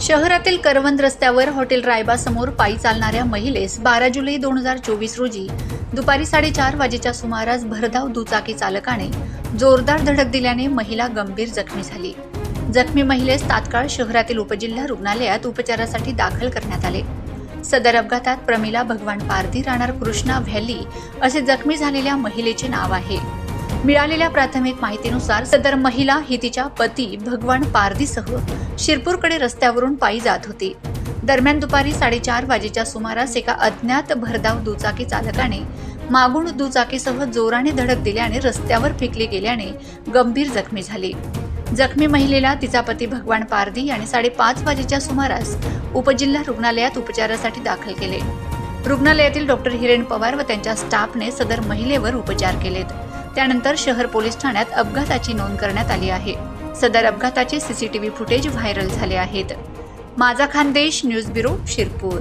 शहरातील करवंद रस्त्यावर हॉटेल रायबा समोर पायी चालणाऱ्या महिलेस बारा जुलै दोन हजार चोवीस रोजी दुपारी साडेचार वाजेच्या सुमारास भरधाव दुचाकी चालकाने जोरदार धडक दिल्याने महिला गंभीर जखमी झाली. जखमी महिलेस तात्काळ शहरातील उपजिल्हा रुग्णालयात उपचारासाठी दाखल करण्यात आले. सदर अपघातात प्रमिला भगवान पारधी राहणार कृष्णा व्हॅली असे जखमी झालेल्या महिलेचे नाव आहे. मिळालेल्या प्राथमिक माहितीनुसार सदर महिला ही तिच्या पती भगवान पारधीसह शिरपूरकडे रस्त्यावरून पायी जात होती. दरम्यान दुपारी साडेचार वाजेच्या सुमारास एका अज्ञात भरधाव दुचाकी चालकाने मागून दुचाकीसह जोराने धडक दिल्याने रस्त्यावर फेकली गेल्याने गंभीर जखमी झाली. जखमी महिलेला तिचा पती भगवान पारधी आणि साडेपाच वाजेच्या सुमारास उपजिल्हा रुग्णालयात उपचारासाठी दाखल केले. रुग्णालयातील डॉक्टर हिरेन पवार व त्यांच्या स्टाफने सदर महिलेवर उपचार केलेत. त्यानंतर शहर पोलीस ठाण्यात अपघाताची नोंद करण्यात आली आहे. सदर अपघाताचे सीसीटीव्ही फुटेज व्हायरल झाले आहेत. माझा खानदेश न्यूज ब्युरो शिरपूर.